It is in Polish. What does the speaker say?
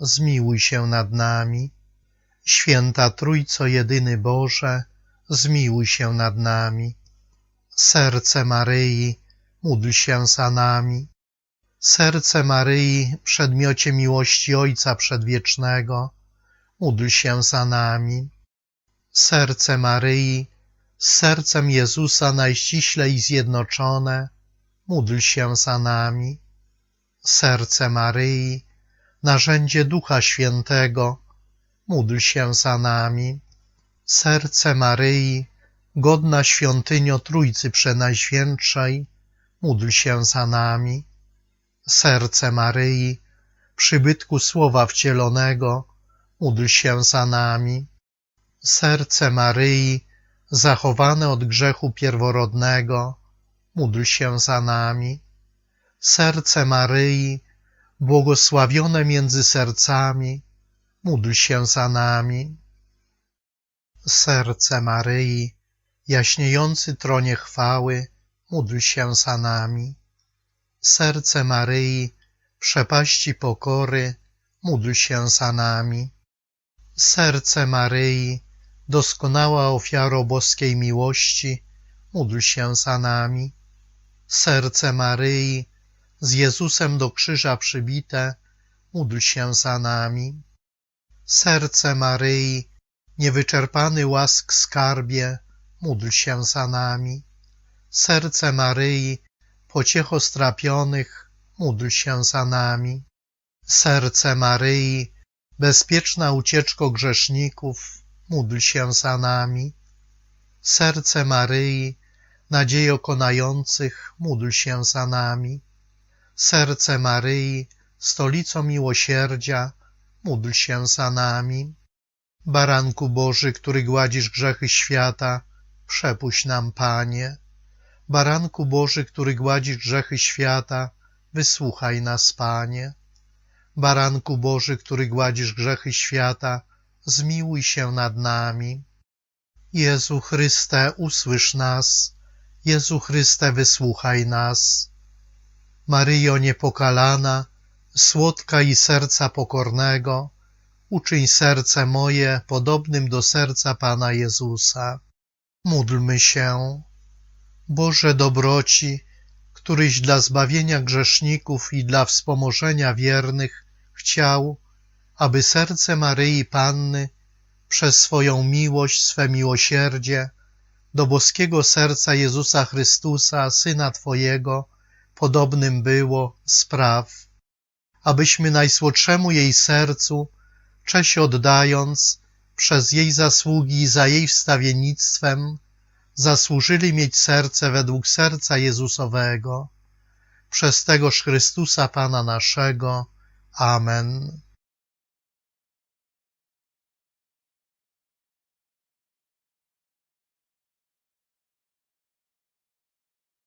zmiłuj się nad nami. Święta Trójco Jedyny Boże, zmiłuj się nad nami. Serce Maryi, módl się za nami. Serce Maryi, przedmiocie miłości Ojca Przedwiecznego, módl się za nami. Serce Maryi, z sercem Jezusa najściślej zjednoczone, módl się za nami. Serce Maryi, narzędzie Ducha Świętego, módl się za nami. Serce Maryi, godna świątynio Trójcy Przenajświętszej, módl się za nami. Serce Maryi, przybytku Słowa Wcielonego, módl się za nami. Serce Maryi, zachowane od grzechu pierworodnego, módl się za nami. Serce Maryi, błogosławione między sercami, módl się za nami. Serce Maryi, jaśniejący tronie chwały, módl się za nami. Serce Maryi, przepaści pokory, módl się za nami. Serce Maryi, doskonała ofiaro boskiej miłości, módl się za nami. Serce Maryi, z Jezusem do krzyża przybite, módl się za nami. Serce Maryi, niewyczerpany łask skarbie, módl się za nami. Serce Maryi, pociecho strapionych, módl się za nami. Serce Maryi, bezpieczna ucieczko grzeszników, módl się za nami. Serce Maryi, nadziejo konających, módl się za nami. Serce Maryi, stolico miłosierdzia, módl się za nami. Baranku Boży, który gładzisz grzechy świata, przepuść nam, Panie. Baranku Boży, który gładzisz grzechy świata, wysłuchaj nas, Panie. Baranku Boży, który gładzisz grzechy świata, zmiłuj się nad nami. Jezu Chryste, usłysz nas. Jezu Chryste, wysłuchaj nas. Maryjo niepokalana, słodka i serca pokornego, uczyń serce moje podobnym do serca Pana Jezusa. Módlmy się. Boże dobroci, któryś dla zbawienia grzeszników i dla wspomożenia wiernych chciał, aby serce Maryi Panny przez swoją miłość, swe miłosierdzie do boskiego serca Jezusa Chrystusa, Syna Twojego, podobnym było, spraw, abyśmy najsłodszemu jej sercu, cześć oddając, przez jej zasługi i za jej wstawiennictwem, zasłużyli mieć serce według serca Jezusowego, przez tegoż Chrystusa Pana naszego. Amen.